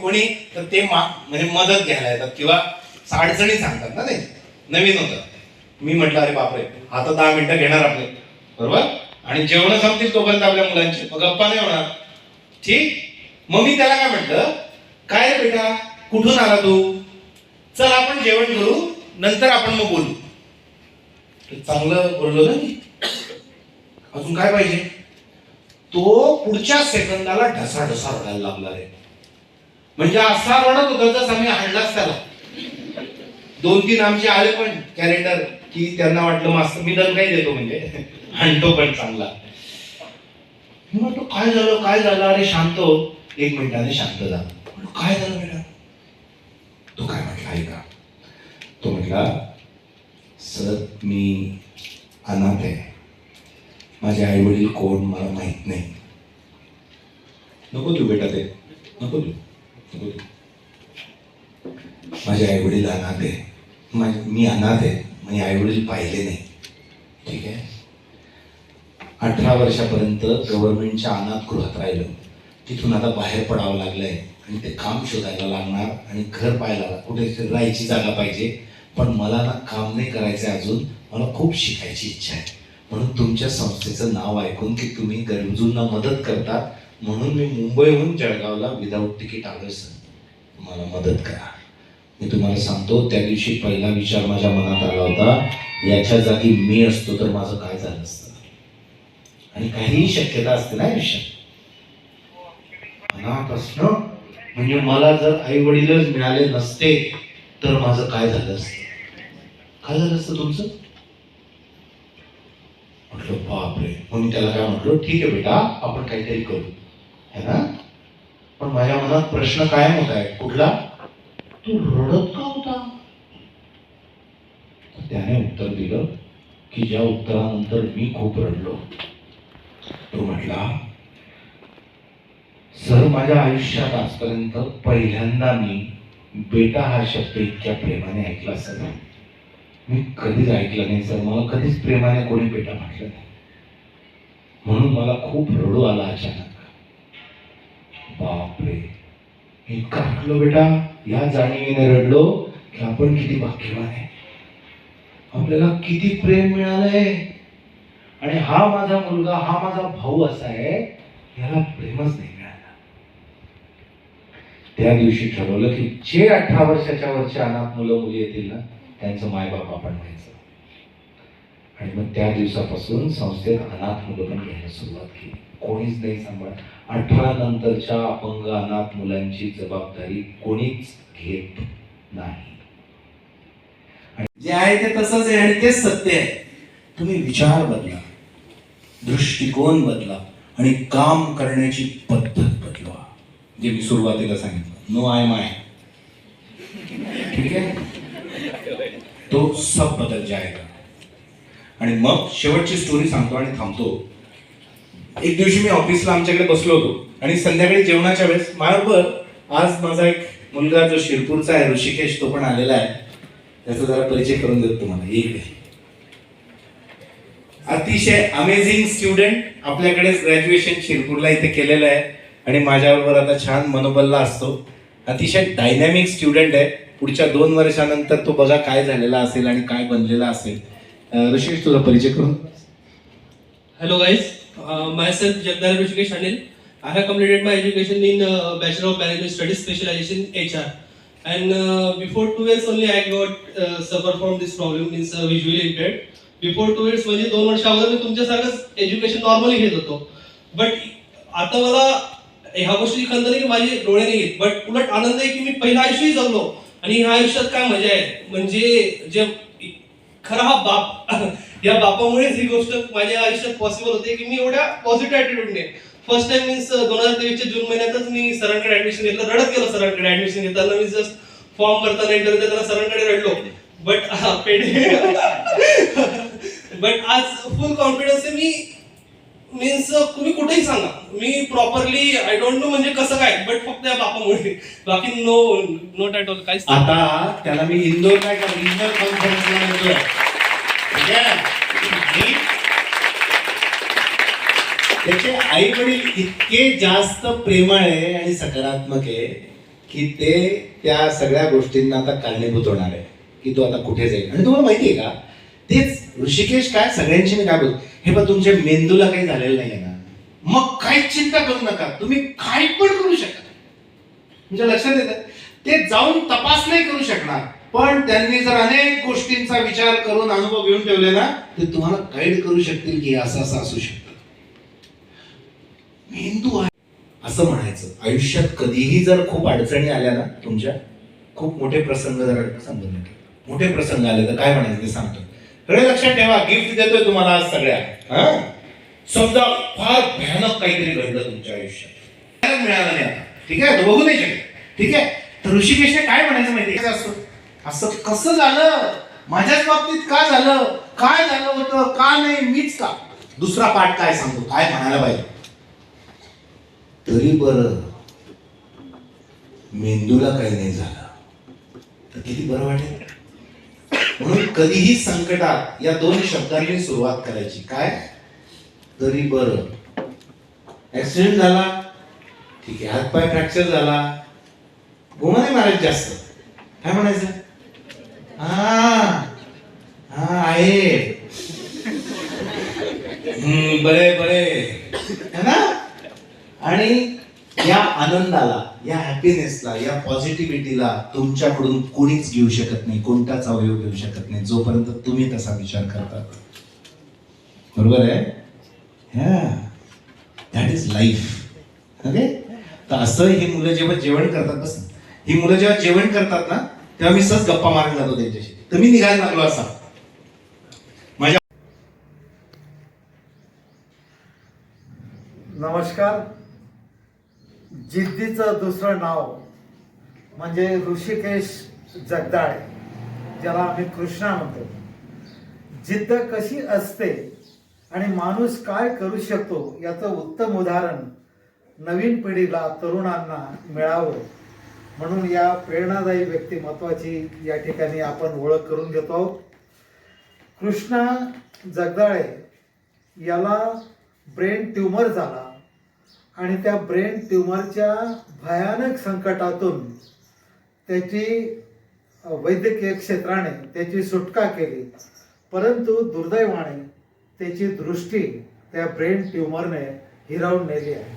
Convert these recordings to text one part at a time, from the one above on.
कोणी तर ते म्हणजे मदत घ्यायला येतात किंवा अडचणी सांगतात ना ते. नवीन होतं. मी म्हटलं अरे बापरे आता दहा मिनिटं घेणार आपले. बरोबर? आणि जेवण संपतील तोपर्यंत आपल्या मुलांची. मग गप्पा नाही होणार. ठीक? मग मी त्याला काय म्हटलं? काय रे बेटा? कुठून आला तू? चल आपण जेवण करू. नंतर आपण मग बोलू. चांगलं बोललो ना मी. अजून काय पाहिजे? तो पुढच्या सेकंदाला ढसा ढसा रडायला लागला रे. म्हणजे असा रडत होता जसं आम्ही हाडलाच त्याला. दोन तीन आमचे आले पण कॅलेंडर की त्यांना वाटलं मस्त मी दर काही देतो म्हणजे. हाणतो पण चांगला. म्हणतो काय झालं? काय झालं? अरे शांत हो. एक मिनिटाने शांत जा. काय झालं बेटा तो काय म्हटला ऐका. तो म्हटला सर मी अनाथ आहे. माझे आई वडील कोण मला माहीत नाही. नको तू बेटा ते. नको तू माझे आई वडील अनाथ आहे माझे मी अनाथ आहे. म्हणजे आई वडील पाहिले नाही. ठीक आहे? अठरा वर्षापर्यंत गव्हर्नमेंटच्या अनाथ गृहात राहिलो. तिथून आता बाहेर पडावं लागलंय आणि ते काम शोधायला लागणार आणि घर पाहायला कुठे राहायची जागा पाहिजे. पण मला ना काम नाही करायचं अजून. मला खूप शिकायची इच्छा आहे. म्हणून तुमच्या संस्थेचं नाव ऐकून की तुम्ही गरजूंना मदत करतात म्हणून मी मुंबईहून जळगावला विदाऊट तिकीट आलोय सर मला मदत करा. मी तुम्हाला सांगतो त्या दिवशी पहिला विचार माझ्या मनात आला होता याच्या जागी मी असतो तर माझं काय झालं असतं? आणि काहीही शक्यता असते ना आयुष्यात. अनाथ असणं म्हणजे मला जर आई वडीलच मिळाले नसते तर माझं काय झालं असतं? काय झालं असतं तुमचं? म्हटलं बापरे. मग त्याला काय म्हटलं ठीक आहे बेटा आपण काहीतरी करू. है ना? पण माझ्या मनात प्रश्न कायम होत आहे. कुठला? तू रडत का होता? त्याने उत्तर दिलं की ज्या उत्तरानंतर मी खूप रडलो. तो म्हटला सर माझ्या आयुष्यात आजपर्यंत पहिल्यांदा मी बेटा हा शब्द इतक्या प्रेमाने ऐकला सर. मी कधीच ऐकलं नाही सर. मला कधीच प्रेमाने कोणी बेटा म्हटलं नाही. म्हणून मला खूप रडू आला अचानक. बापरे इतका रडलो बेटा या जाणीवीने रडलो की आपण किती भाग्यवान आहे. आपल्याला किती प्रेम मिळालंय. आणि हा माझा मुलगा हा माझा भाऊ असा आहे याला प्रेमच नाही मिळाला. त्या दिवशी ठरवलं की जे अठरा वर्षाच्या वरच्या अनाथ मुलं मुली येतील ना त्यांचं मायबाप आपण व्हायचं आणि मग त्या दिवसापासून संस्थेत अनाथ मुलं पण घ्यायला सुरुवात केली. कोणीच नाही सांभाळ अठरा नंतरच्या अपंग अनाथ मुलांची जबाबदारी कोणीच घेत नाही. आणि जे आहे ते तसंच आहे आणि तेच सत्य आहे. तुम्ही विचार बदला. दृष्टिकोन बदला. आणि काम करण्याची पद्धत बदलवा. जे मी सुरुवातीला सांगितलं. नो आय माय ठीक आहे? तो सब बदल जाएगा. आणि मग शेवटची स्टोरी सांगतो आणि थांबतो. एक दिवशी मी ऑफिसला आमच्याकडे बसलो होतो. आणि संध्याकाळी जेवणाच्या वेळेस माझ्याबरोबर आज माझा एक मुलगा जो शिरपूरचा आहे ऋषिकेश तो पण आलेला आहे. त्याचा जरा परिचय करून देतो तुम्हाला. एक अतिशय अमेझिंग स्टुडंट आपल्याकडे ग्रॅज्युएशन शिरपूरला इथे केलेलं आहे. आणि माझ्याबरोबर आता छान मनोबलला असतो. अतिशय डायनॅमिक स्टुडंट आहे. पुढच्या दोन वर्षानंतर तो बघा काय झालेला असेल आणि काय बनलेला असेल. रशीश तुझा परिचय करून. Hello guys myself Jagdar Rishikesh Anil I have completed my education in bachelor of management studies specialisation H R and before two years only I got suffer from this problem means visually impaired before two years म्हणजे दोन वर्ष अगोदर मी तुमच्यासारखंच education normally घेत होतो. But आता मला ह्या गोष्टी खंत नाही की माझे डोळे नाही आहेत. बट उलट आनंद आहे की मी पहिल्या आयुष्यही जगलो. आणि ह्या आयुष्यात काय मजा आहे? म्हणजे जे खरा हा बाप. या बापामुळेच ही गोष्ट माझ्या आयुष्यात पॉसिबल होते की मी एवढ्या पॉझिटिव्ह ऍटिट्यूडने फर्स्ट टाइम मीन्स दोन हजार तेवीसच्या जून महिन्यातच मी सरांकडे ऍडमिशन घेतलं. रडत गेलो सरांकडे ऍडमिशन घेताना. मी जस्ट फॉर्म भरताना इंटरव्ह्यू देताना सरांकडे रडलो. बट पेडे बट आज फुल कॉन्फिडन्स आहे मी मीन्स uh, तुम्ही कुठेही सांगा. मी प्रॉपरली आय डोंट नो म्हणजे कसं काय बट फक्त या बापामुळे. बाकी नो नो टायटॉल ऑल काय आता त्याला मी इंदोर काय इंदोर कॉन्फरन्सला नेतोय. त्याचे आई वडील इतके जास्त प्रेमळ आहे आणि सकारात्मक आहे की ते त्या सगळ्या गोष्टींना आता कारणीभूत होणार आहे की तो आता कुठे जाईल. आणि तुम्हाला माहिती आहे का? तेच ऋषिकेश काय सगळ्यांशी मी काय बोलतो? हे पण तुमच्या मेंदूला काही झालेलं नाही ना. मग काहीच चिंता करू नका. तुम्ही काय पण करू शकता. तुमच्या लक्षात येतं? ते जाऊन तपास नाही करू शकणार. पण त्यांनी जर अनेक गोष्टींचा विचार करून अनुभव घेऊन ठेवले ना ते तुम्हाला गाईड करू शकतील की असं असं असू शकतं. मेंदू आहे. असं म्हणायचं. आयुष्यात कधीही जर खूप अडचणी आल्या ना तुमच्या खूप मोठे प्रसंग जर संबंध मोठे प्रसंग आले तर काय म्हणायचं ते सांगतो. लक्षात ठेवा गिफ्ट देतोय तुम्हाला आज सगळ्या. हा? समजा फार भयानक काहीतरी घडलं तुमच्या आयुष्यात. मिळालं नाही आता? ठीक आहे? बघू नाही शकत. ठीक आहे? तर ऋषिकेशने काय म्हणायचं माहिती असतो असं असं कसं झालं? माझ्याच बाबतीत का झालं? काय झालं होतं? का नाही? मीच का? दुसरा पाठ काय सांगतो? काय म्हणायला पाहिजे? तरी बर. मेंदूला काही नाही झालं. तर किती बरं वाटेल? म्हणून कधीही संकटात या दोन शब्दांनी सुरुवात करायची. काय? तरी बर. ऍक्सिडेंट झाला. ठीक आहे. हातपाय फ्रॅक्चर झाला. गोमा नाही मारायचं जास्त. काय म्हणायचं? हा. हा आहे. हम्म, बरे बरे. है ना? आणि या आनंदाला या हॅपीनेसला या पॉझिटिव्हिटीला तुमच्याकडून कोणीच घेऊ शकत नाही कोणताच अवयव घेऊ शकत नाही जोपर्यंत तुम्ही तसा विचार करतात बरोबर आहे? हा दॅट इज लाईफ ओके तर असं ही मुलं जेव्हा जेवण करतात बस. ही मुलं जेव्हा जेवण करतात ना तेव्हा मी सहज गप्पा मारत जातो त्यांच्याशी. तर मी निघायला लागलो असा. माझ्या नमस्कार. जिद्दीचं दुसरं नाव म्हणजे ऋषिकेश जगदाळे ज्याला आम्ही कृष्णा म्हणतो. जिद्द कशी असते आणि माणूस काय करू शकतो याचं उत्तम उदाहरण नवीन पिढीला तरुणांना मिळावं म्हणून या प्रेरणादायी व्यक्तिमत्वाची या ठिकाणी आपण ओळख करून घेतो आहोत. कृष्णा जगदाळे याला ब्रेन ट्यूमर झाला. आणि त्या ब्रेन ट्यूमरच्या भयानक संकटातून त्याची वैद्यकीय क्षेत्राने त्याची सुटका केली. परंतु दुर्दैवाने त्याची दृष्टी त्या ब्रेन ट्यूमरने हिरावून नेली आहे.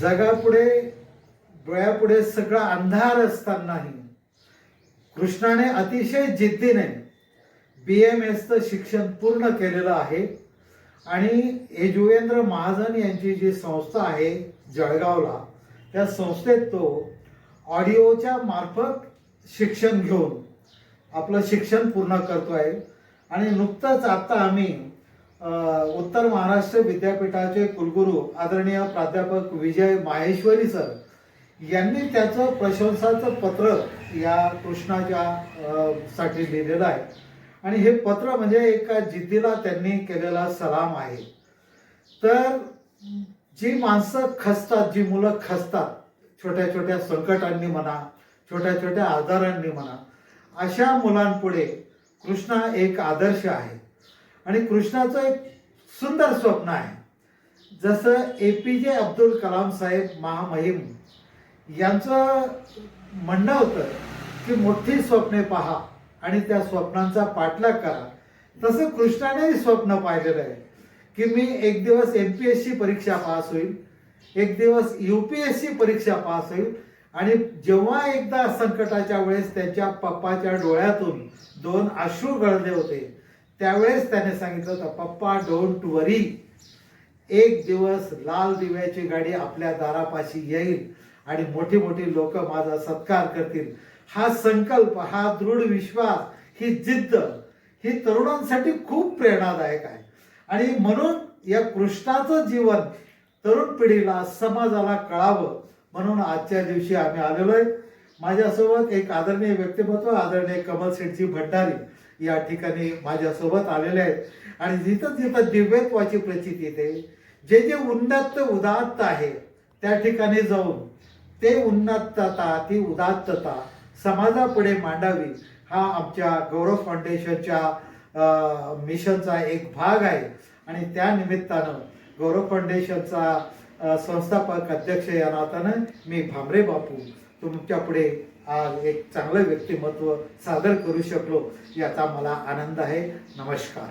जगापुढे डोळ्यापुढे सगळा अंधार असतानाही कृष्णाने अतिशय जिद्दीने बी एम एसचं शिक्षण पूर्ण केलेलं आहे. आणि यजुवेंद्र महाजन यांची जी संस्था आहे जळगावला त्या संस्थेत तो ऑडिओच्या मार्फत शिक्षण घेऊन आपलं शिक्षण पूर्ण करतो आहे आणि नुकतंच आत्ता आम्ही उत्तर महाराष्ट्र विद्यापीठाचे कुलगुरू आदरणीय प्राध्यापक विजय माहेश्वरी सर यांनी त्याचं प्रशंसाचं पत्र या कृष्णाच्या साठी लिहिलेलं आहे. आणि हे पत्र म्हणजे एका जिद्दीला त्यांनी केलेला सलाम आहे. तर जी माणसं खचतात जी मुलं खचतात छोट्या छोट्या संकटांनी म्हणा छोट्या छोट्या आजारांनी म्हणा अशा मुलांपुढे कृष्णा एक आदर्श आहे. आणि कृष्णाचं एक सुंदर स्वप्न आहे. जसं ए पी जे अब्दुल कलाम साहेब महामहिम यांचं म्हणणं होतं की मोठी स्वप्ने पहा. आणि त्या स्वप्नांचा पाठलाग करा. तसं कृष्णानेही स्वप्न पाहिलेलं आहे की मी एक दिवस एम पी एस सी परीक्षा पास होईल एक दिवस यू पी एस सी परीक्षा पास होईल आणि जेव्हा एकदा संकटाच्या वेळेस त्याच्या पप्पाच्या डोळ्यातून दोन अश्रू गळले होते त्यावेळेस त्याने सांगितलं होतं पप्पा डोंट वरी एक दिवस लाल दिव्याची गाडी आपल्या दारापाशी येईल आणि मोठी मोठी लोक माझा सत्कार करतील. हा संकल्प हा दृढ विश्वास ही जिद्द ही तरुणांसाठी खूप प्रेरणादायक आहे. आणि म्हणून या कृष्णाचं जीवन तरुण पिढीला समाजाला कळावं म्हणून आजच्या दिवशी आम्ही आलेलो आहे. माझ्यासोबत एक आदरणीय व्यक्तिमत्व आदरणीय कमल शेठजी भंडारी या ठिकाणी माझ्यासोबत आलेले आहेत. आणि जिथं जिथं दिव्यत्वाची प्रचिती येते जे जे उन्नत उदात्त आहे त्या ठिकाणी जाऊन ते उन्नतता ती उदात्तता समाजापुढे मांडावी हा आमच्या गौरव फाउंडेशनच्या मिशनचा एक भाग आहे. आणि त्या निमित्तानं गौरव फाउंडेशनचा संस्थापक अध्यक्ष या नात्यानं मी भामरे बापू तुमच्यापुढे आज एक चांगलं व्यक्तिमत्व सादर करू शकलो याचा मला आनंद आहे. नमस्कार.